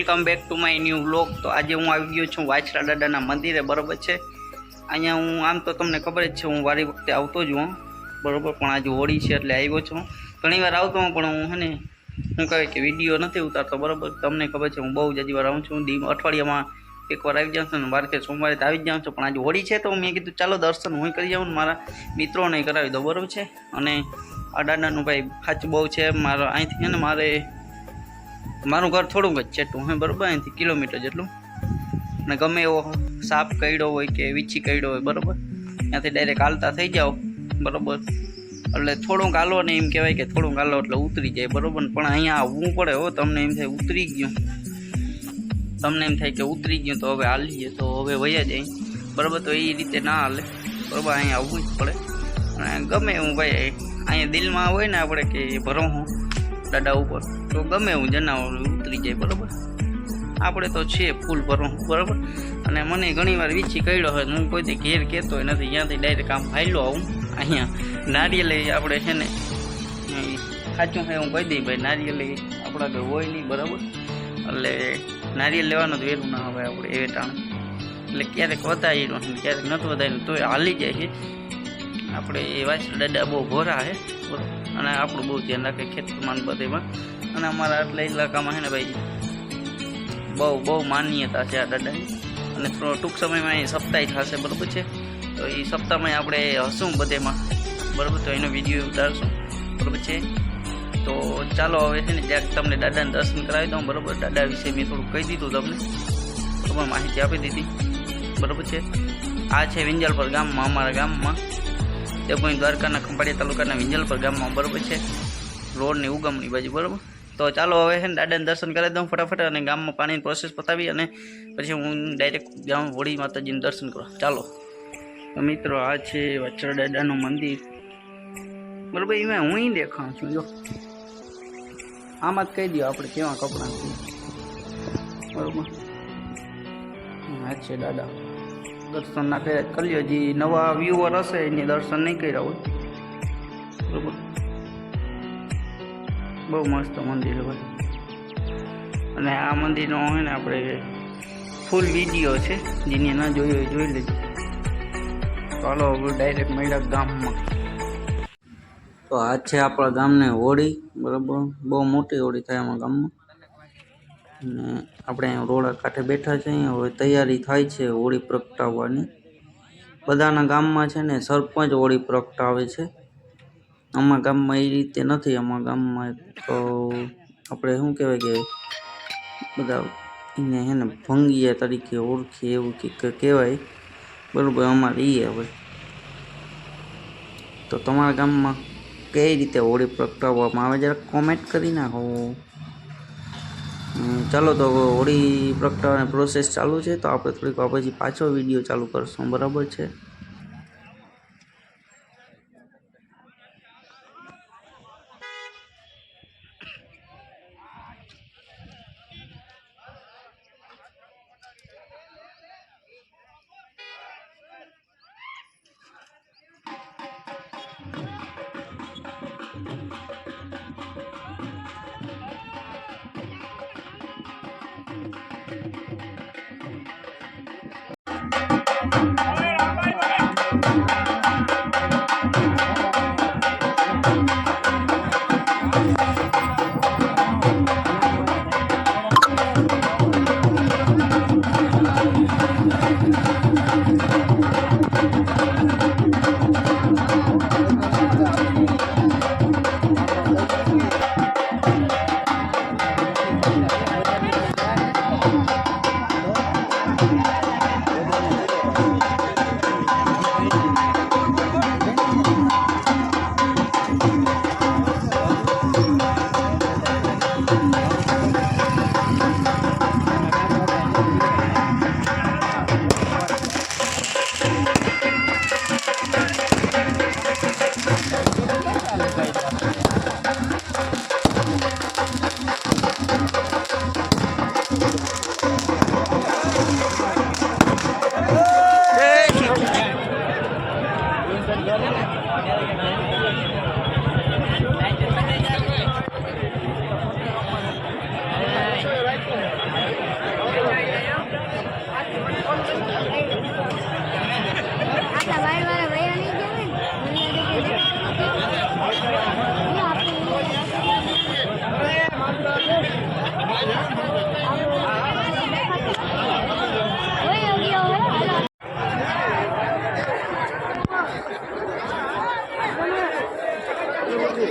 Welcome back to my new blog તો આજે હું આવી ગયો છું વાછરા દાદાના મંદિરે, બરાબર છે? અહીંયા હું, આમ તો તમને ખબર જ છે, હું વારી વખતે આવતો જ હોઉં. બરાબર, પણ આજે હોળી છે એટલે આવ્યો છું. ઘણી વાર આવતો હોઉં, પણ હું હે ને, હું કહે કે વીડિયો નથી ઉતારતો, બરાબર? તમને ખબર છે, હું બહુ જાજી વાર આવું છું. દી અઠવાડિયામાં એકવાર આવી જાઉં છું ને, વાર કે સોમવારે તો આવી જ જાઉં છું, પણ આજે હોળી છે તો મેં કીધું, ચાલો દર્શન હું કરી જાઉં ને મારા મિત્રોને કરાવી દઉં, બરાબર છે? અને આ દાદાનું ભાઈ ખાચું બહુ છે, મારો અહીંથી ને, મારે મારું ઘર થોડુંક જ છે ટું હે, બરાબર? અહીંથી કિલોમીટર જેટલું. અને ગમે એવો સાપ કરડ્યો હોય કે વીછી કરડ્યો હોય, બરાબર? ત્યાંથી ડાયરેક્ટ હાલતા થઈ જાઓ, બરાબર? એટલે થોડુંક હાલો ને એમ કહેવાય કે થોડુંક હાલો એટલે ઉતરી જાય, બરાબર? પણ અહીંયા આવવું પડે હો, તમને એમ થાય ઉતરી ગયું. તમને એમ થાય કે ઉતરી ગયું તો હવે હાલીએ, તો હવે વયા જાય. બરાબર? તો એ રીતે ના હાલે. બરાબર? અહીંયા આવવું જ પડે. અને ગમે એવું ભાઈ અહીંયા દિલમાં હોય ને આપણે કે ભરો હું દાદા ઉપર. તો ગમે એવું જનાવર ઉતરી જાય, બરાબર? આપણે તો છે ફૂલ ભરવું બરાબર? અને મને ઘણીવાર વીછી કર્યો હોય, હું કોઈથી ઘેર કહેતો હોય નથી, ત્યાંથી ડાયરેક્ટ આમ ફાયલો આવું, અહીંયા નારિયેલ આપણે છે ને સાચું છે, હું કહી દઈ ભાઈ, નારિયેલ આપણા ઘર હોય નહીં, બરાબર? એટલે નારિયેલ લેવાનું તો વેલું ના હોય આપણે, એ ટાણે. એટલે ક્યારેક વધાર્યું ક્યારેક નથી વધાર્યું તોય હાલી જાય છે. આપણે એ વાંચી દાદા બહુ ભોરા છે અને આપણું બહુ ધ્યાન રાખે ખેતરમાં બધેમાં. અને અમારા આટલા ઇલાકામાં છે ને ભાઈ, બહુ બહુ માન્યતા છે આ દાદાની. અને થોડો ટૂંક સમયમાં એ સપ્તાહ થશે, બરાબર છે? તો એ સપ્તાહમાં આપણે હશું બધેમાં, બરાબર? તો એનો વીડિયો ઉતારશું, બરાબર છે? તો ચાલો હવે છે ને ત્યાં તમને દાદાને દર્શન કરાવી દઉં, બરાબર? દાદા વિશે મેં થોડું કહી દીધું તમને બરાબર માહિતી આપી દીધી, બરાબર છે? આ છે વિંજલપર ગામમાં, અમારા ગામમાં દેવભૂમિ દ્વારકાના ખંભાળિયા તાલુકાના વિંજલપર ગામમાં, બરાબર છે? રોડની ઉગમણી બાજુ, બરાબર? તો ચાલો હવે છે ને દાદાને દર્શન કરી દઉં ફટાફટ અને ગામમાં પાણીની પ્રોસેસ પતાવી અને પછી હું ડાયરેક્ટ ગામ હોળી માતાજીનું દર્શન કરવા. ચાલો. મિત્રો, આ છે વચરા દાદાનું મંદિર. બરાબર, એમાં હું દેખાઉં છું. જો. આમાં જ કહી દો આપણે કેવા કપડાં બરાબર. હા છે દાદા. દર્શન ના કર્યા કરી લ્યો. જે નવા વ્યુઅર હશે, એની દર્શન નહીં કર્યા હોય બરોબર. બહુ મસ્ત મંદિર હોય. અને આ મંદિરનો હોય ને આપણે ફૂલ વીડિયો છે. જેને ના જોયો હોય જોઈ લેજો. ચાલો ડાયરેક્ટ મળ્યા ગામમાં. તો આ છે આપણા ગામને હોળી, બરાબર? બહુ મોટી હોળી થાય અમારા ગામમાં. અને આપણે અહીંયા રોડા કાંઠે બેઠા છે અહીંયા. હવે તૈયારી થાય છે હોળી પ્રગટાવવાની. બધાના ગામમાં છે ને સરપંચ હોળી પ્રગટાવે છે. અમારા ગામમાં એ રીતે નથી અમારા ગામમાં તો આપણે શું કહેવાય કે બધા એને હે ને ભંગિયા તરીકે ઓળખીએ એવું કંઈક કહેવાય. બરાબર, અમારે એ હવે. તો તમારા ગામમાં કઈ રીતે હોળી પ્રગટાવવામાં આવે? જરા કોમેન્ટ કરી નાખો. ચાલો તો હોળી પ્રગટાવવાની પ્રોસેસ ચાલુ છે, તો આપણે થોડીક પછી પાછો વીડિયો ચાલુ કરશું. બરાબર છે? તો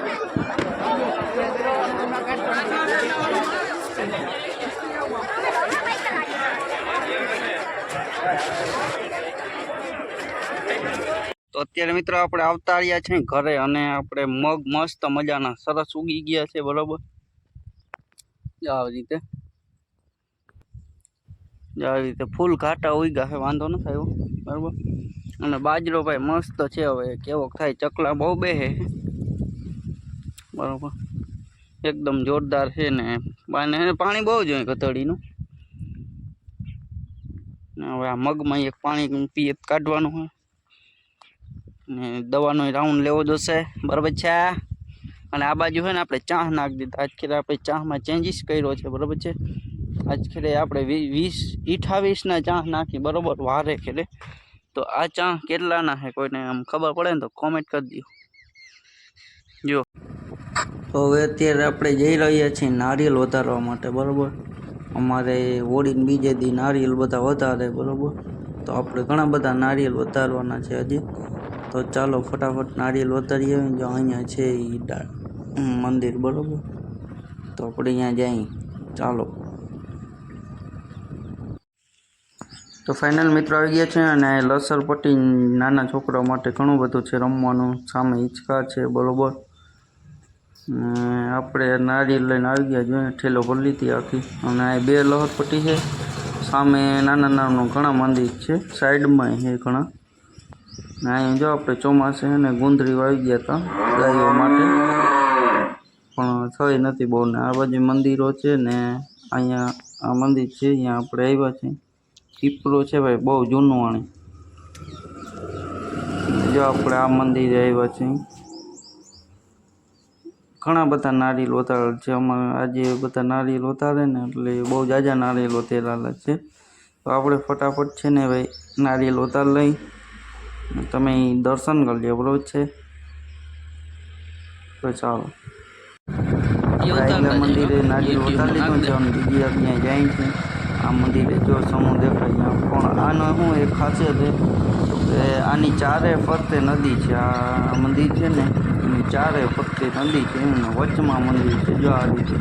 અત્યારે મિત્રો આપણે આવતા રહ્યા છે ઘરે અને આપણે મગ મસ્ત મજાના સરસ ઉગી ગયા છે, બરોબર? આવી રીતે. આવી રીતે ફૂલ ઘાટા ઉગ્યા છે, વાંધો ન થાય બરોબર? અને બાજરો ભાઈ મસ્ત છે હવે, કેવો થાય, ચકલા બહુ બેહે. બરોબર. એકદમ જોરદાર છે ને પાણી બહુ જોઈએ કતડીનું ને હવે આ મગમાં એક પાણી પીએ કાઢવાનું હોય ને દવાનો રાઉન્ડ લેવો જોશે. બરાબર છે? અને આ બાજુ હોય ને આપણે ચાહ નાખી દીધા. આજ ખેરે આપણે ચાહમાં ચેન્જીસ કર્યો છે. બરાબર છે? આજ ખેરે આપણે વીસ અઠાવીસના ચાહ નાખી. બરાબર? વારે ખેરે. તો આ ચા કેટલાના છે કોઈને આમ ખબર પડે ને તો કોમેન્ટ કરી દો જો. તો હવે અત્યારે આપણે જઈ રહ્યા છીએ નારિયેલ વધારવા માટે, બરાબર? અમારે હોળીને બીજે દી નારિયેલ બધા વધારે, બરાબર? તો આપણે ઘણા બધા નારિયેલ વધારવાના છે હજી. તો ચાલો ફટાફટ નારિયેલ વધારીએ, જો અહીંયા છે એ મંદિર, બરાબર? તો આપણે અહીંયા જઈએ. ચાલો. તો ફાઇનલ મિત્રો આવી ગયા છે અને લસર પટ્ટી નાના છોકરાઓ માટે ઘણું બધું છે રમવાનું, સામે હિંચકા છે, બરોબર? આપણે નારિયેલ લઈને આવી ગયા જોઈએ ઠેલો ભરી લીધી આખી. અને આ બે લહરપટ્ટી છે. સામે નાના નાના ઘણા મંદિર છે. સાઈડમાં છે ઘણા. ને અહીંયા જો આપણે ચોમાસે ને ગુંદરી વાવી ગયા હતા ગાયો માટે. પણ થઈ નથી બહુ ને આ બાજુ મંદિરો છે ને અહીંયા આ મંદિર છે. અહીંયા આપણે આવ્યા છે પીપળો છે ભાઈ, બહુ જૂનું આણી જો આપણે આ મંદિરે આવ્યા છીએ. ઘણા બધા નારિયેલ ઉતારેલ છે. અમારે આજે બધા નારિયેલ ઉતારે ને એટલે બહુ જાજા નારિયેલ ઉતારેલા છે. તો આપણે ફટાફટ છે ને ભાઈ નારિયેલ ઉતાર લઈ. તમે દર્શન કરી લે બરોબર છે? તો ચાલો. મંદિરે નારિયેલ ઉતારી લીધું છે અને બીજી ત્યાં જાય છે. આ મંદિરે જો સમૂહ દેખાય પણ આનો શું એક ખાસિયત છે કે આની ચારે ફરતે નદી છે. આ મંદિર છે ને એની ચારે પક્ષે નદી છે એમના વચમાં મંદિર છે. જો આ રીતે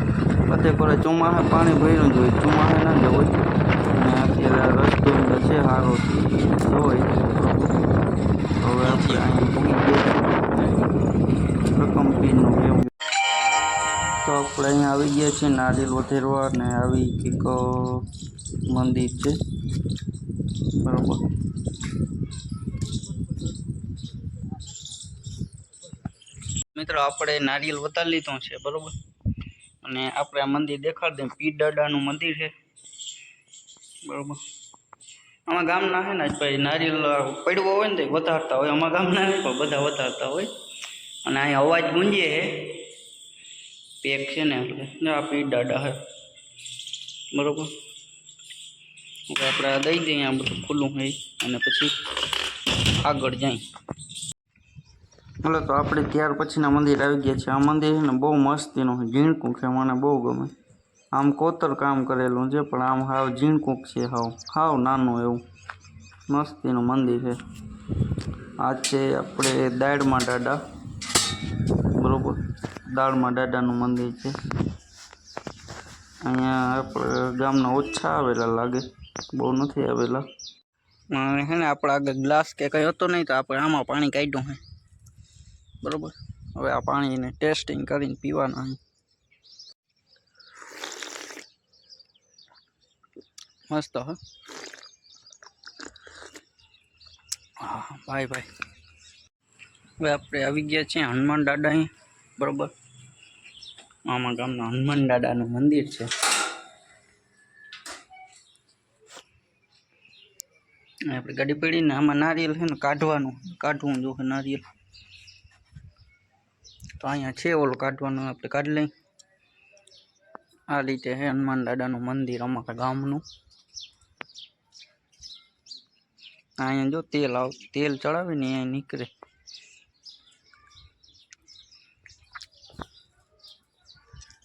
પતે પર ચોમાસે પાણી ભર્યું જોઈએ ચોમાસે ના જવું અને અત્યારે રસ્તો છે સારો હોય હવે આપણે અહીં પૂરી રકમ પીરનું કેવું તો આપણે અહીંયા આવી ગયા છીએ નારિયેલ વધેરવા ને આવી કંઈક મંદિર છે. બરોબર. મિત્રો, આપણે નારિયેલ વધારી લીધો છે, બરોબર? અને આપણે આ મંદિર દેખાડી દઈએ. પીર દાદાનું મંદિર છે, બરોબર? આમાં ગામના છે ને ભાઈ, નારિયેલ પડવો હોય ને તો વધારતા હોય. અમારા ગામના નહીં પણ બધા વધારતા હોય. અને અહીંયા અવાજ ગુંજે છે. પેક છે ને એટલે આ પીર દાદા છે, બરોબર? આપણે દઈ દઈએ, આ બધું ખુલ્લું હોય અને પછી આગળ જાય. હાલો તો આપણે ત્યાર પછીના મંદિર આવી ગયા છે આ મંદિર છે ને બહુ મસ્તીનું છે. ઝીણકું છે મને બહુ ગમે. આમ કોતર કામ કરેલું છે, પણ આમ હાવ ઝીણકુંક છે હાવ. હાવ નાનું એવું. મસ્તીનું મંદિર છે. આ છે આપણે દાળમાં દાડા. બરોબર. દાળમાં દાડાનું મંદિર છે. અહીંયા આપણે ગામના ઓછા આવેલા લાગે. બહુ નથી આવેલા. હે ને આપણે આગળ ગ્લાસ કે કંઈ હતો નહીં, તો આપણે આમાં પાણી કાઢ્યું હે. બરોબર? હવે આ પાણીને ટેસ્ટિંગ કરીને પીવાના મસ્ત હ. હા ભાઈ ભાઈ હવે આપણે આવી ગયા છીએ હનુમાન દાદા અહીં, બરોબર? મામા ગામના હનુમાન દાદાનું મંદિર છે. આપણે ગાડી પડીને આમાં નારિયેલ છે ને કાઢવાનું, કાઢવું જોખે નારિયેલ. તો અહીંયા છે ઓલું કાઢવાનું, આપણે કાઢી લઈ આ રીતે હનુમાન દાદાનું મંદિર અમારા ગામનું. અહીંયા જો તેલ આવ, તેલ ચડાવે ને અહીંયા નીકળે.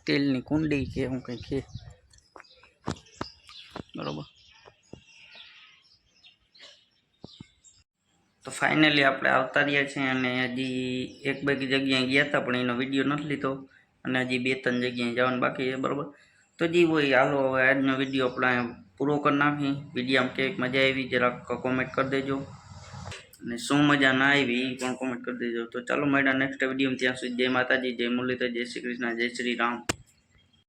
તેલની કુંડી કે એવું કંઈ છે બરોબર. તો ફાઇનલી આપણે આવતા રહ્યા છીએ અને હજી એક બે જગ્યાએ ગયા હતા, પણ એનો વીડિયો નથી લીધો. અને હજી બે ત્રણ જગ્યાએ જવાનું બાકી છે, બરાબર? તો જી હોય હાલો, હવે આજનો વીડિયો આપણે પૂરો કરી નાખી વિડીયામાં કે મજા આવી, જરાક કોમેન્ટ કરી દેજો. અને શું મજા ના આવી એ પણ કોમેન્ટ કરી દેજો. તો ચાલો મળ્યા નેક્સ્ટ વિડીયોમાં ત્યાં સુધી જય માતાજી, જય મુરલીધર, જય શ્રી કૃષ્ણ, જય શ્રી રામ.